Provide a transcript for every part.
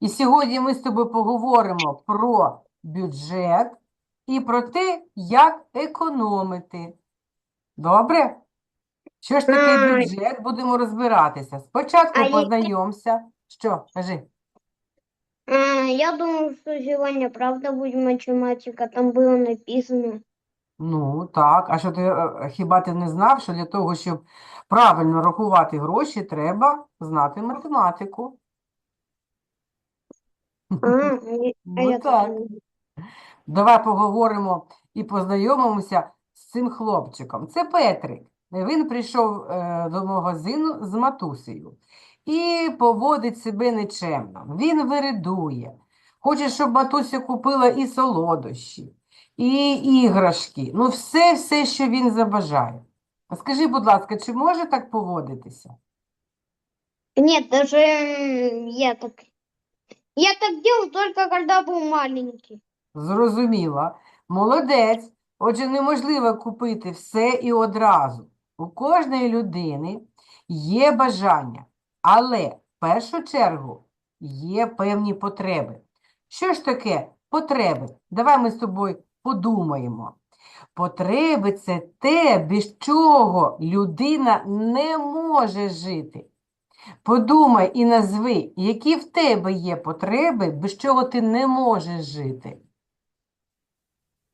І сьогодні ми з тобою поговоримо про бюджет і про те, як економити. Добре? Що ж таке бюджет? Будемо розбиратися. Спочатку А познайомся. Що? Кажи. Я думал, что сегодня правда будет математика, там было написано. Ну, так. А що ти, е, хіба ти не знав, що для того, щоб правильно рахувати гроші, треба знати математику? А, а я- Ну так. тоже. Давай поговоримо і познайомимося з цим хлопчиком. Це Петрик. Він прийшов е, до магазину з матусею і поводить себе нечемно. Він виридує. Хоче, щоб матуся купила і солодощі, і іграшки. Ну, все, все, що він забажає. А Скажи, будь ласка, чи може так поводитися? Нет, даже м, я так... Я так делал только когда был маленький. Зрозуміла. Молодець. Отже, неможливо купити все і одразу. У кожної людини є бажання, але в першу чергу є певні потреби. Що ж таке потреби? Давай ми з тобою подумаємо. Потреби – це те, без чого людина не може жити. Подумай і назви, які в тебе є потреби, без чого ти не можеш жити.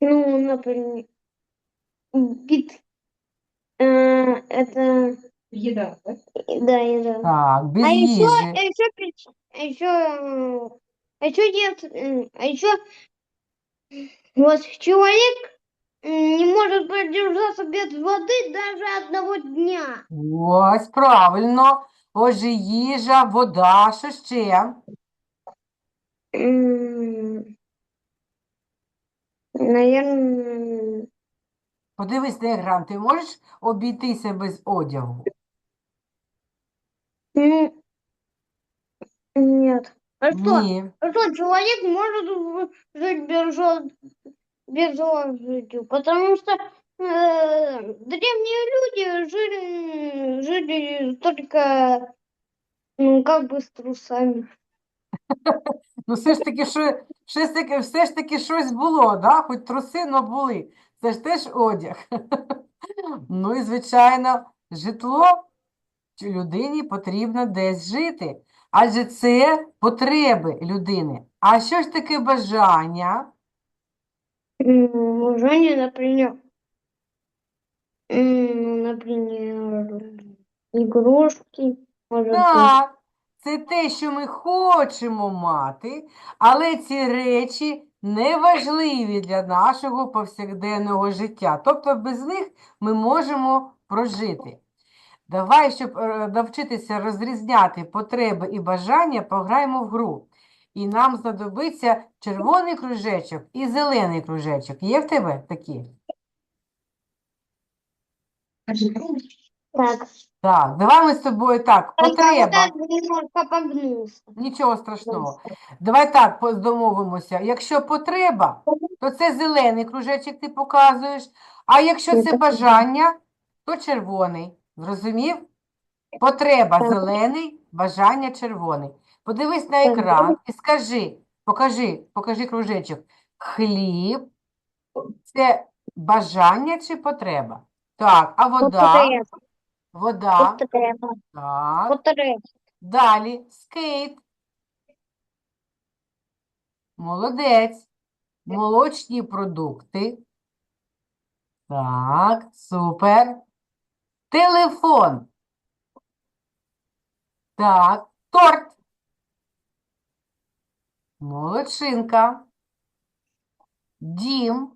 Ну, например, бит... э, это... Еда, да? Да, еда. Так, без А еще, їжі. а еще, пить- а еще, м, а еще нет, м, а еще вот человек м, не может продержаться без воды даже одного дня. Ось, правильно. Отже, їжа, вода, що ще? Наверное, Подивись на екран, ти можеш обійтися без одягу? нет. А что? Ні. А что, человек может в- жить без, жо- без одежды? Потому что э, древние люди жили, жили только ну, как бы с трусами. Ну, все ж таки, що, все ж таки, все ж таки щось було, да? Хоч труси, но були. Це ж теж одяг. Ну і, звичайно, житло людині потрібно десь жити. Адже це потреби людини. А що ж таке бажання? М, Женя, например, м, например, игрушки, может. Так, це те, що ми хочемо мати, але ці речі не важливі для нашого повсякденного життя. Тобто без них ми можемо прожити. Давай, щоб е, навчитися розрізняти потреби і бажання, пограємо в гру. І нам знадобиться червоний кружечок і зелений кружечок. Є в тебе такі? Так, Так, давай ми з тобою так. Потреба. немножко. Нічого страшного. Давай так по- домовимося. Якщо потреба, то це зелений кружечок ти показуєш, а якщо це бажання, то червоний. Зрозумів? Потреба Так. зелений, бажання червоний. Подивись на Так. екран і скажи, покажи, покажи кружечок. Хліб – це бажання чи потреба? Так, а вода? Вода. Так. Далі скейт. Молодець. Молочні продукти. Так, супер. Телефон. Так, торт. Молодчинка. Дім.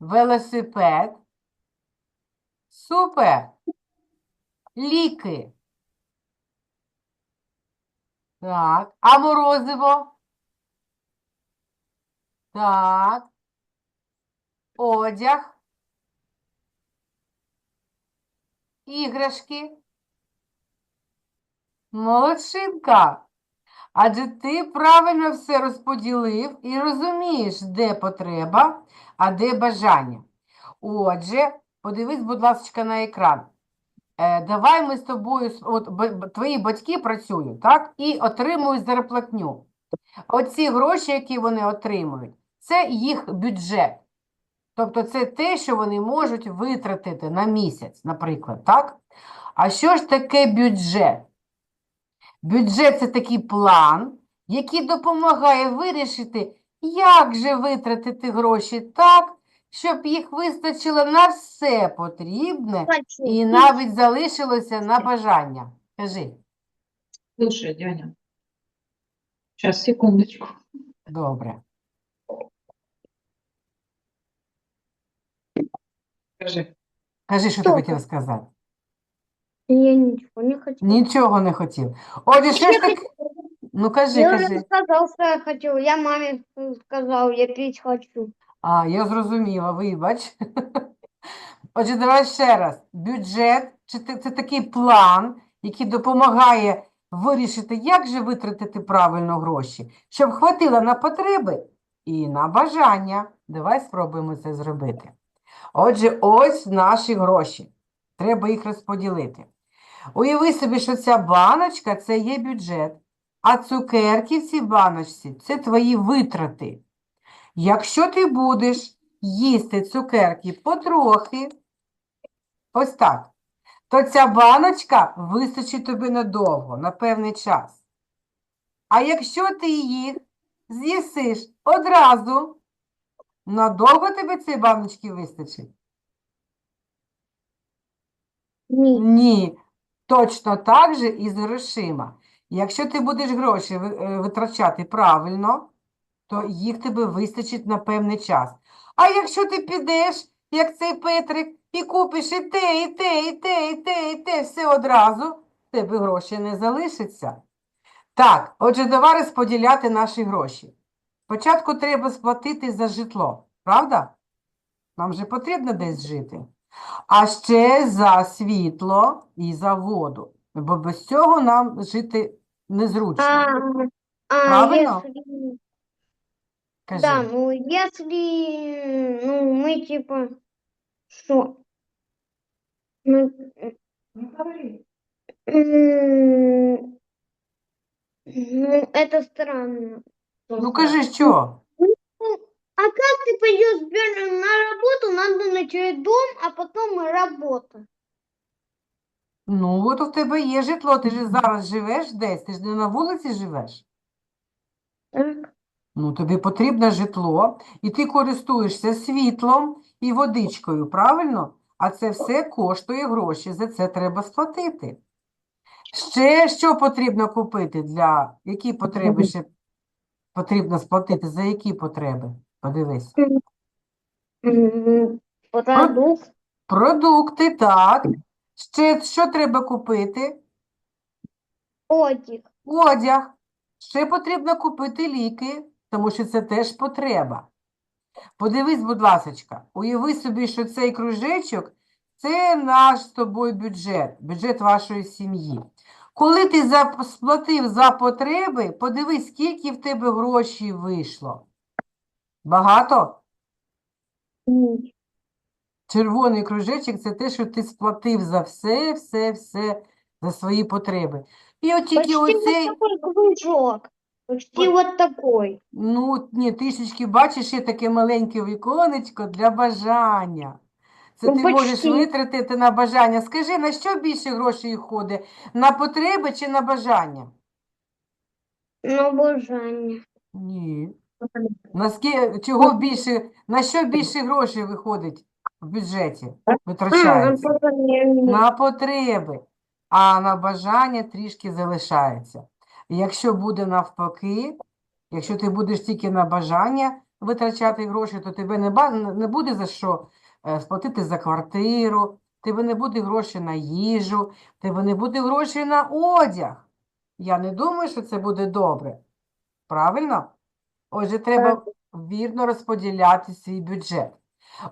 Велосипед. Супер. Ліки. Так. А морозиво? Так. Одяг. Іграшки. Молодчинка. Адже ти правильно все розподілив і розумієш, де потреба, а де бажання. Отже, подивись, будь ласка, на екран. е, давай ми з тобою, от твої батьки працюють, так, і отримують зарплатню. Оці гроші, які вони отримують, це їх бюджет. Тобто це те, що вони можуть витратити на місяць, наприклад, так? А що ж таке бюджет? Бюджет – це такий план, який допомагає вирішити, як же витратити гроші так, щоб їх вистачило на все потрібне і навіть залишилося на бажання. Кажи. Слушай, Дяня. Сейчас, секундочку. Добре. Скажи. Кажи, що ти хотів сказати. Я ничего не хочу. Нічого не хотів. Отже, що ж Я таке? Ну, кажи, Я уже кажи. сказал, что я хочу. Я маме сказал, я пить хочу. А, я зрозуміла, вибач. Отже, давай ще раз. Бюджет чи те- це такий план, який допомагає вирішити, як же витратити правильно гроші, щоб хватило на потреби і на бажання. Давай спробуємо це зробити. Отже, ось наші гроші. Треба їх розподілити. Уяви собі, що ця баночка це є бюджет, а цукерки в цій баночці це твої витрати. Якщо ти будеш їсти цукерки потрохи, ось так, то ця баночка вистачить тобі надовго, на певний час. А якщо ти їх з'їсиш одразу, надовго тобі цієї баночки вистачить? Ні. Ні, точно так же і з грошима. Якщо ти будеш гроші е, витрачати правильно, то їх тебе вистачить на певний час. А якщо ти підеш, як цей Петрик, і купиш і те, і те, і те, і те, і те, все одразу, тебе гроші не залишиться. Так, отже, давай розподіляти наші гроші. Спочатку треба сплатити за житло, правда? Нам же потрібно десь жити. А ще за світло і за воду. Бо без цього нам жити незручно. А, а Правильно? если... Кажи. Да, ну если ну, мы типа что? Ну, Ну, говори. ну, это странно. Ну кажи, що? А как ты пойдешь первым на работу? Надо начать дом, а потом работа. Ну, от у тебе є житло, ти ж зараз живеш десь, ти ж не на вулиці живеш. Так. Ну, тобі потрібне житло, і ти користуєшся світлом і водичкою, правильно? А це все коштує гроші, за це треба сплатити. Ще що потрібно купити для які потреби ще потрібно сплатити? За які потреби? Подивись. Продукт. Продукти, так. Ще що треба купити? Одяг. Одяг. Ще потрібно купити ліки, тому що це теж потреба. Подивись, будь ласочка, уяви собі, що цей кружечок – це наш з тобою бюджет, бюджет вашої сім'ї. Коли ти сплатив за потреби, подивись, скільки в тебе грошей вийшло. Багато? Ні. Червоний кружечок – це те, що ти сплатив за все, все, все, за свої потреби. І от тільки Почти оцей... вот такой кружок. Почти Вот. такой. Ну, ні, трішечки бачиш, є таке маленьке віконечко для бажання. Це Ну, ти можеш почти. витратити на бажання. Скажи, на що більше грошей ходить? На потреби чи на бажання? На бажання. Ні. На. Чого більше, на що більше грошей виходить в бюджеті? Витрачається? На потреби, а на бажання трішки залишається. Якщо буде навпаки, якщо ти будеш тільки на бажання витрачати гроші, то тебе не, не буде за що е, сплатити за квартиру, тебе не буде грошей на їжу, тебе не буде грошей на одяг. Я не думаю, що це буде добре. Правильно? Отже, треба вірно розподіляти свій бюджет.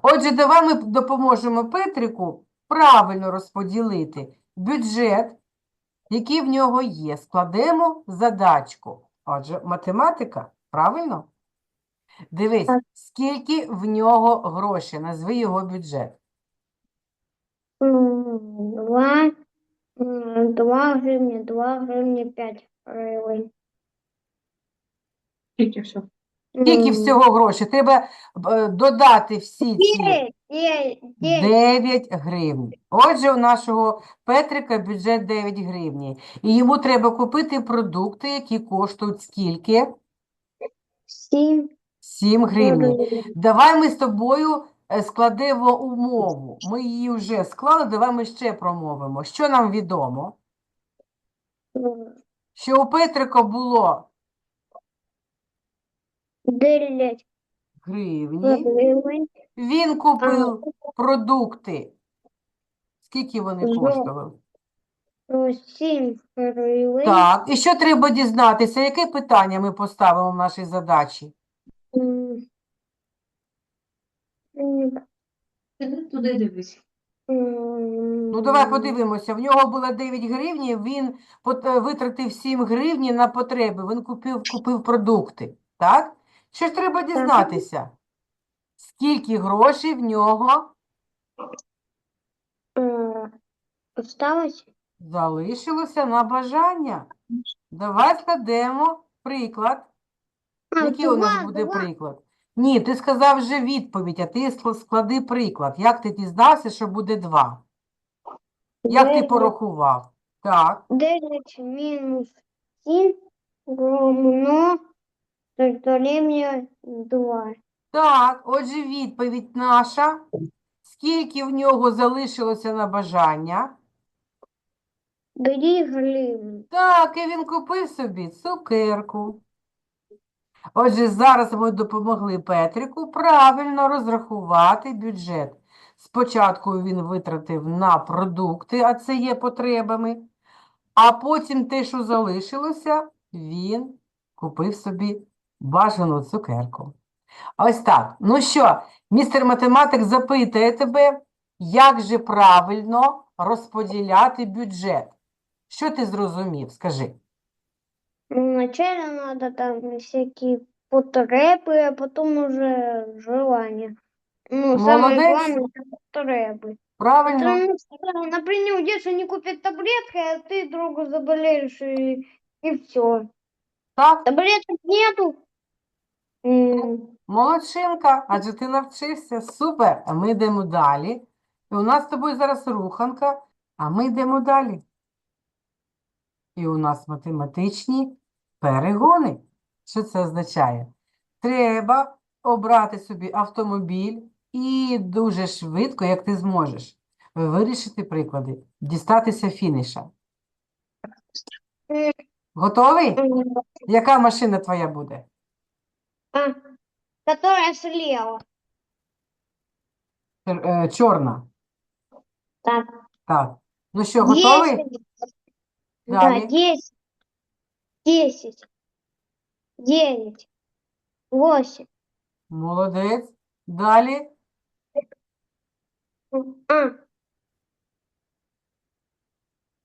Отже, давай ми допоможемо Петрику правильно розподілити бюджет, який в нього є. Складемо задачку. Отже, математика, правильно? Дивись, скільки в нього грошей, назви його бюджет. Два, два гривні, два гривні, п'ять гривень. Тільки все. Скільки всього грошей? Треба е, додати всі ці Дев'ять, дев'ять, дев'ять. 9 гривень. Отже, у нашого Петрика бюджет 9 гривні. І йому треба купити продукти, які коштують скільки? Сім 7 гривень. гривень. Давай ми з тобою е, складемо умову. Ми її вже склали, давай ми ще промовимо. Що нам відомо? Що у Петрика було Дев'ять гривні, гривень. він купив продукти. Скільки вони Жо- коштували? О, Сім гривень. Так, і що треба дізнатися? Яке питання ми поставимо в нашій задачі? М, м, Ти туди дивись. м, Ну, давай подивимося. В нього було 9 гривень, він пот- е, витратив 7 гривні на потреби, він купив, купив продукти, так? Що ж треба дізнатися? Скільки грошей в нього Е, Осталось? залишилося на бажання? Давай складемо приклад. Який у нас буде два. приклад? Ні, ти сказав вже відповідь, а ти ск- склади приклад. Як ти дізнався, що буде 2? Як ти Дев'ять. порахував? Так. 9 мінус 7 равно дорівнює 2. Так, отже, відповідь наша. Скільки в нього залишилося на бажання? 2 гривні. Так, і він купив собі цукерку. Отже, зараз ми допомогли Петрику правильно розрахувати бюджет. Спочатку він витратив на продукти, а це є потребами, а потім те, що залишилося, він купив собі бажану цукерку. Ось так. Ну що, містер математик запитує тебе, як же правильно розподіляти бюджет? Що ти зрозумів? Скажи. Ну, вначале надо там всякие потребы, а потом уже желания. Ну, самое Молодец. главное это потребы. Правильно? Потому что, например, где-то не купить таблетки, а ты другу заболеешь и, и все. Так, Таблеток нету. Молодчинка, адже ти навчився. Супер. А ми йдемо далі. І у нас з тобою зараз руханка, а ми йдемо далі. І у нас математичні перегони. Що це означає? Треба обрати собі автомобіль і дуже швидко, як ти зможеш, вирішити приклади, дістатися фініша. Готовий? Яка машина твоя буде? А, Которая слева. Е, Чорна. Так. Так. Ну що, готовий? Десять. Далі. Да, десять. Десять. Девять. Восемь. Молодець. Далі. А.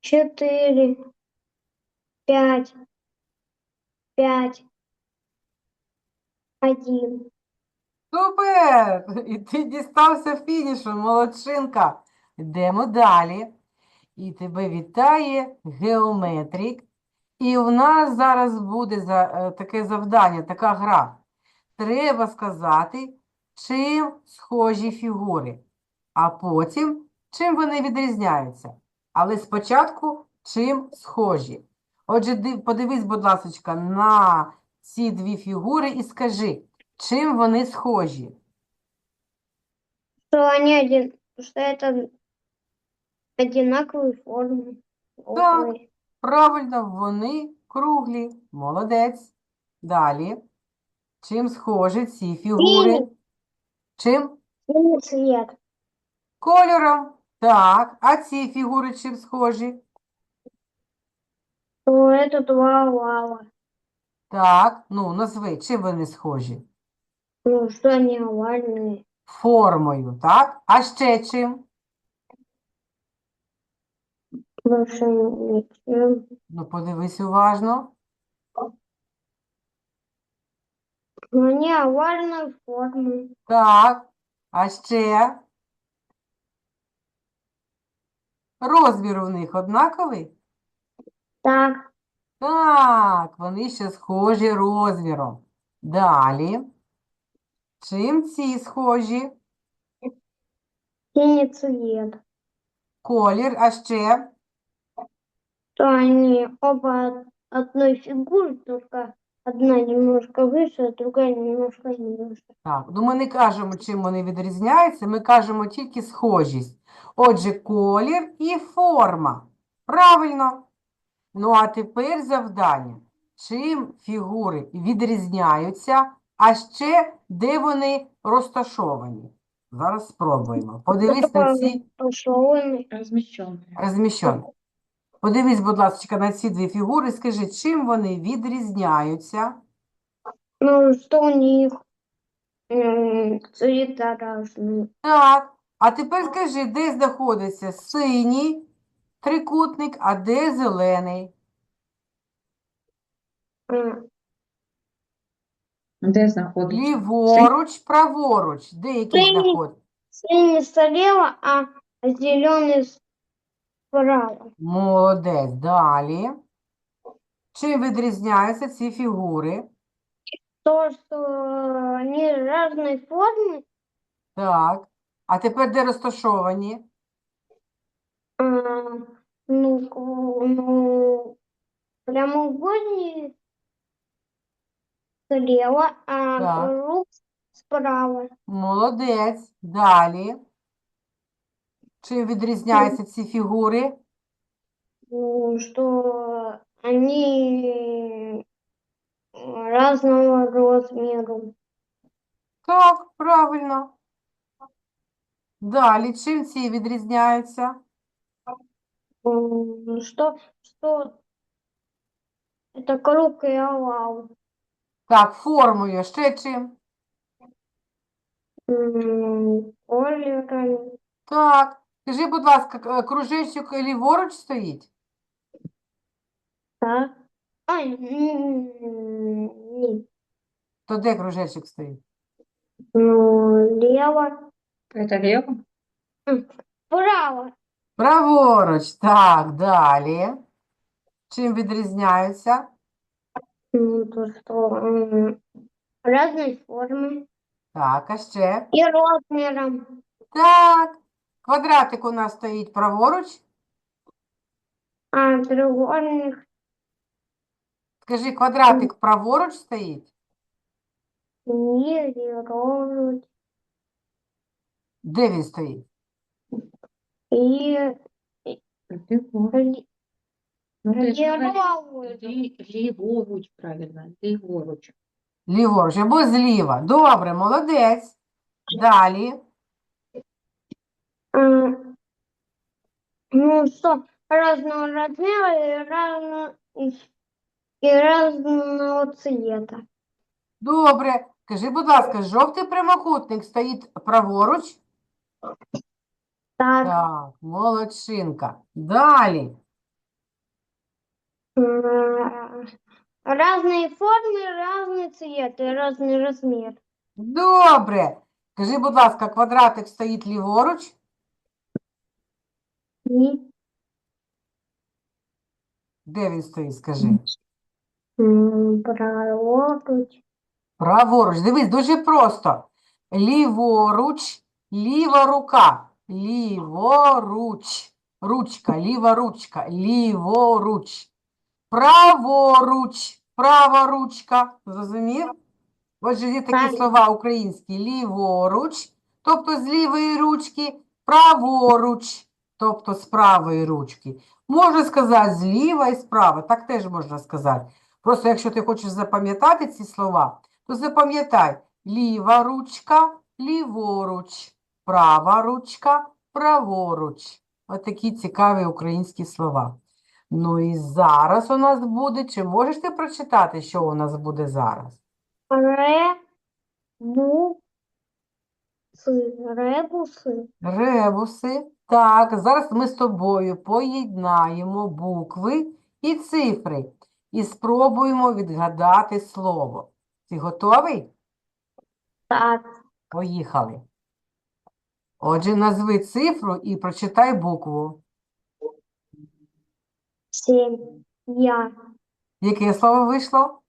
Четыре. Пять. Пять. Один. Супер! І ти дістався фінішу, молодчинка. Йдемо далі. І тебе вітає геометрик. І в нас зараз буде за, е, таке завдання, така гра. Треба сказати, чим схожі фігури, а потім чим вони відрізняються. Але спочатку чим схожі. Отже, подивись, будь ласка, на ці дві фігури і скажи, чим вони схожі. Что они один, что это одинаковые формы. Так. Ой. Правильно, вони круглі. Молодець. Далі. Чим схожі ці фігури? Синий. Чим? Синий цвет. Кольором. Так. А ці фігури чим схожі? То это два овала. Так. Ну, назви, чим вони схожі? Ну, что они овальные. Формою, так? А ще чим? Больше ничем. Ну, подивись уважно. Но они овальной. Так. А ще? Розмір у них однаковий? Так, Так, вони ще схожі розміром. Далі. Чим ці схожі? синий цвет. Колір, а ще? То они оба одной фигуры, только одна немножко выше, а другая немножко ниже. Так, ну ми не кажемо, чим вони відрізняються, ми кажемо тільки схожість. Отже, колір і форма. Правильно. Ну, а тепер завдання. Чим фігури відрізняються, а ще де вони розташовані? Зараз спробуємо. Подивись на ці Тушеный. Размещенные. розміщені. Подивись, будь ласка, на ці дві фігури, скажи, чим вони відрізняються? Ну, что у них м, цвета разные. Так, а тепер скажи, де знаходиться синій трикутник, а де зелений? А, Де знаходиться? Ліворуч, праворуч, де який Синій. знаходиться? Синий слева, а зеленый справа. Молодець, далі. Чим відрізняються ці фігури? То, что они разной формы, Так, а тепер де розташовані? Ну, ну, прямоугольник слева, а Так. круг справа. Молодець, далі. Чим відрізняються ці фігури? Ну, что они разного размера. Так, правильно. Далі, чим ці відрізняються? М, Что, что это круг и овал. Так, формою, ще чим? М, Колерами. Так, скажи, будь ласка, к- е, кружечок ліворуч стоїть? Так. Ай, м, ні. То де кружечок стоїть? Ну, лево. Это лево? Право. Праворуч, так, далі. Чим відрізняються? Ну, то что м, разной формы Так, а ще? и размером. Так, квадратик у нас стоїть праворуч. А треугольник Скажи, квадратик праворуч стоїть? не леворуч. Де він стоїть? И Лево. Ну, лі- ліворуч, правильно, ліворуч. Ліворуч або зліва. Добре, молодець. Далі. А, Ну что, разного размера и разного, и разного цвета. Добре. Скажи, будь ласка, жовтий прямокутник стоїть праворуч? Так, Так, молодчинка. Далі. м, разные формы, разный цвет и разный размер. Добре. Скажи, будь ласка, квадратик стоїть ліворуч? И Де він стоїть, скажи? м, праворуч. Праворуч. Дивись, дуже просто. Ліворуч, ліва рука. Ліворуч. Ручка, ліва ручка. Ліворуч. Праворуч. Права ручка. Зрозумів? Отже, є такі слова українські. Ліворуч, тобто з лівої ручки. Праворуч, тобто з правої ручки. Можна сказати зліва і справа. Так теж можна сказати. Просто якщо ти хочеш запам'ятати ці слова, то запам'ятай ліва ручка, ліворуч, права ручка, праворуч. Ось такі цікаві українські слова. Ну і зараз у нас буде, чи можеш ти прочитати, що у нас буде зараз? Ребусы. Ребуси. Так, зараз ми з тобою поєднаємо букви і цифри і спробуємо відгадати слово. Ти готовий? Так. Поїхали. Отже, назви цифру і прочитай букву. Семь. Я. Яке слово вийшло?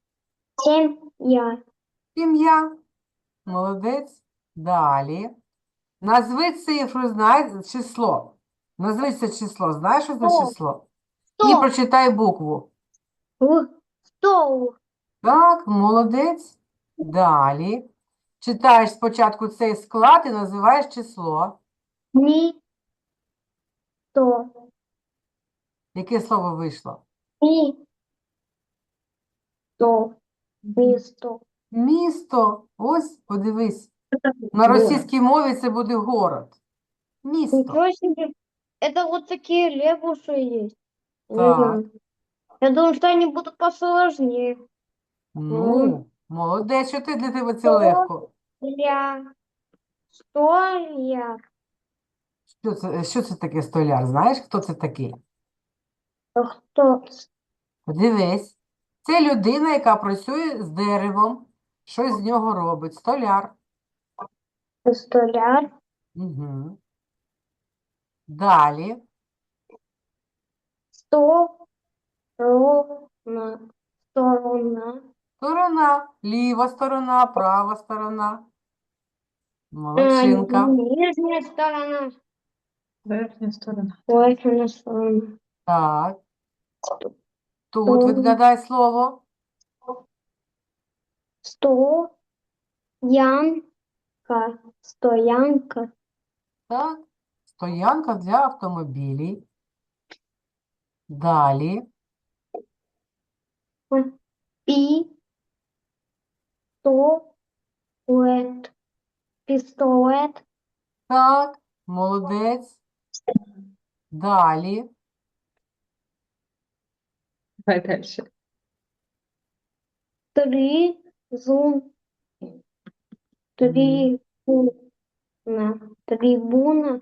Семь. Я. Ім'я. Молодець. Далі. Назви цифру, знай число. Назви це число. Знаєш, що це Сто. число? І Сто. прочитай букву. Сто. Так, молодець. Далі. Читаєш спочатку цей склад і називаєш число. Ни. Сто. Яке слово вийшло? Ни. Сто. Місто. Місто. Ось, подивись. На російській мові це буде город. Місто. Это вот такие лебуши есть. Так. Я думаю, что они будут посложнее. Ну, молодець, що ти для тебе це легко. Я. Что я? Що це, що це таке столяр? Знаєш, хто це такий? Кто? Подивись. Це людина, яка працює з деревом, щось з нього робить. Столяр. Столяр. Угу. Далі. Сторона. Сторона. Сторона. Ліва сторона, права сторона. Молодчинка. Нижняя сторона. Верхня сторона. Верхняя сторона. Так. Тут відгадай слово. Стоянка. Стоянка. Так. Стоянка для автомобілів. Далі. Пистолет. Пистолет. Так. Молодець. Далі. Давай дальше. Тризун. Трибуна. Трибуна.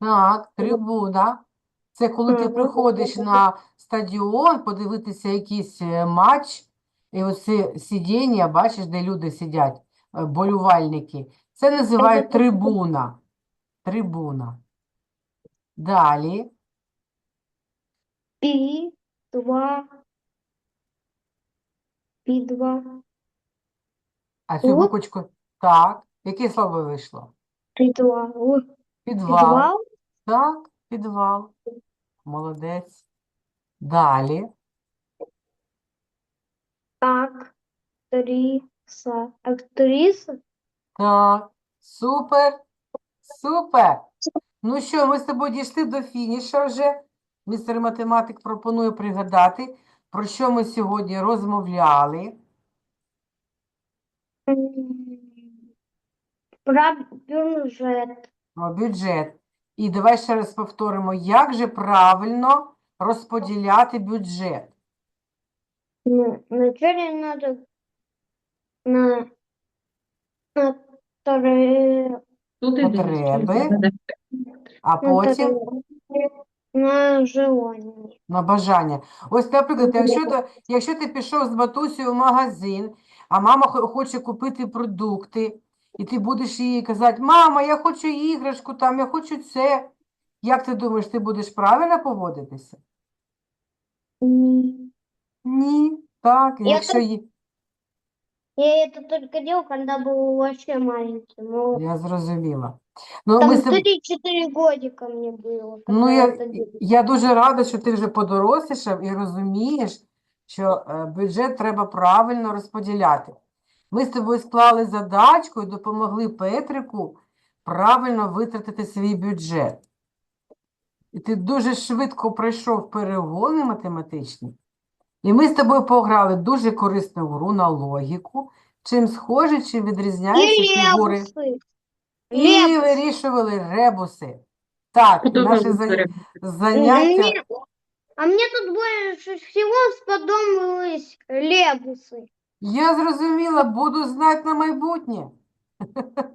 Так, трибуна. Це коли ти приходиш на стадіон подивитися якийсь е, матч, і оце сидіння, бачиш, де люди сидять, е, болівальники. Це називають трибуна. Трибуна. Далі. Пи. Два. Пи два. А цю буквочку. Так. Яке слово вийшло? Пи два. О, Підвал. Підвал. Так, підвал. Молодець. Далі. Актриса. Актриса. Так, супер, супер. Ну що, ми з тобою дійшли до фінішу вже. Містер математик пропонує пригадати, про що ми сьогодні розмовляли. Про бюджет. Про бюджет. І давай ще раз повторимо, як же правильно розподіляти бюджет. Ну, вначале надо на, на тре- Тут і Потреби. дивись, А на потім на желание. на бажання. Ось, наприклад, якщо ти, якщо ти пішов з матусею в магазин, а мама хо- хоче купити продукти, і ти будеш їй казати, мама, я хочу іграшку там, я хочу це. Як ти думаєш, ти будеш правильно поводитися? М, Ні. Так, Я якщо їй... Я это только делал, когда был вообще маленький. Ну, Я зрозуміла. Ну, там ми з тобою- 3-4 годика мне было, Ну, когда я, это делал. я дуже рада, що ти вже подорослішав і розумієш, що е, бюджет треба правильно розподіляти. Ми з тобою склали задачку і допомогли Петрику правильно витратити свій бюджет. І ти дуже швидко пройшов перегони математичні. І ми з тобою пограли дуже корисну гру на логіку, чим схожі, чим відрізняються И фігури. лебусы. І Лебусы. вирішували ребуси. Так, наше заняття. Заняття. Мне- А мне тут больше всего сподобались лебусы. Я зрозуміла, буду знати на майбутнє.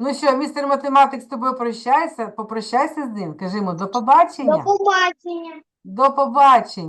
Ну що, містер математик з тобою прощайся, попрощайся з ним. Кажи йому до До побачення. побачення. До побачення.